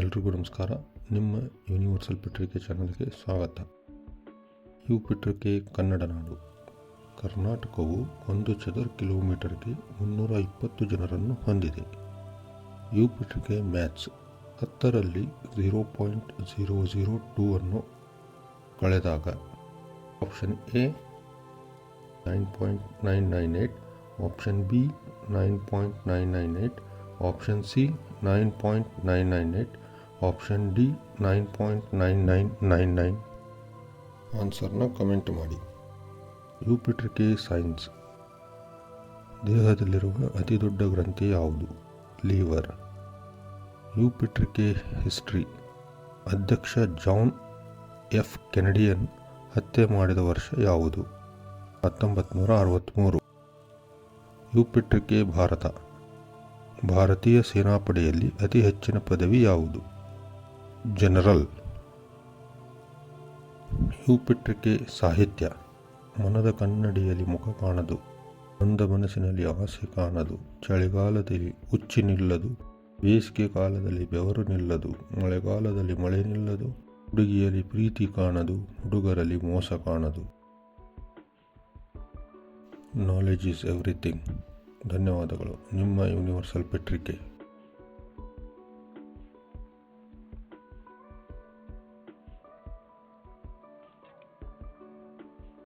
ಎಲ್ರಿಗೂ ನಮಸ್ಕಾರ. ನಿಮ್ಮ ಯೂನಿವರ್ಸಲ್ ಪತ್ರಿಕೆ ಚಾನಲ್ಗೆ ಸ್ವಾಗತ. ಯು ಪತ್ರಿಕೆ ಕನ್ನಡ ನಾಡು. ಕರ್ನಾಟಕವು ಒಂದು ಚದರ ಕಿಲೋಮೀಟರ್ಗೆ ಮುನ್ನೂರ ಇಪ್ಪತ್ತು ಜನರನ್ನು ಹೊಂದಿದೆ. ಯು ಪತ್ರಿಕೆ ಮ್ಯಾಥ್ಸ್ ಹತ್ತರಲ್ಲಿ zero point zero zero two ಅನ್ನು ಕಳೆದಾಗ option A nine point nine nine eight option B nine point nine nine eight option C nine point nine nine eight option D nine point nine nine nine nine ಆನ್ಸರ್ನ comment ಮಾಡಿ. ಯುಪಿಟ್ರಿಕೆ science ದೇಹದಲ್ಲಿರುವ ಅತಿ ದೊಡ್ಡ ಗ್ರಂಥಿ ಯಾವುದು? Liver ಯುಪಿಟ್ರಿಕೆ history ಅಧ್ಯಕ್ಷ John F ಕೆನಡಿಯನ್ ಹತ್ಯೆ ಮಾಡಿದ ವರ್ಷ ಯಾವುದು? ಹತ್ತೊಂಬತ್ತು ನೂರ ಅರವತ್ತ್ಮೂರು ಯುಪಿಟ್ರಿಕೆ ಭಾರತ. ಭಾರತೀಯ ಸೇನಾಪಡೆಯಲ್ಲಿ ಅತಿ ಹೆಚ್ಚಿನ ಪದವಿ ಯಾವುದು? ಜನರಲ್ ಯುಪಿಟ್ರಿಕೆ ಸಾಹಿತ್ಯ. ಮನದ ಕನ್ನಡಿಯಲ್ಲಿ ಮುಖ ಕಾಣದು. ನೊಂದ ಮನಸ್ಸಿನಲ್ಲಿ ಆಸೆ ಕಾಣದು. ಚಳಿಗಾಲದಲ್ಲಿ ಹುಚ್ಚಿ ನಿಲ್ಲದು. ಬೇಸಿಗೆ ಕಾಲದಲ್ಲಿ ಬೆವರು ನಿಲ್ಲದು. ಮಳೆಗಾಲದಲ್ಲಿ ಮಳೆ ನಿಲ್ಲದು. ಹುಡುಗಿಯಲ್ಲಿ ಪ್ರೀತಿ ಕಾಣದು. ಹುಡುಗರಲ್ಲಿ ಮೋಸ ಕಾಣದು. ನಾಲೆಜ್ ಈಸ್ ಎವ್ರಿಥಿಂಗ್ ಧನ್ಯವಾದಗಳು. ನಿಮ್ಮ ಯೂನಿವರ್ಸಲ್ ಪತ್ರಿಕೆ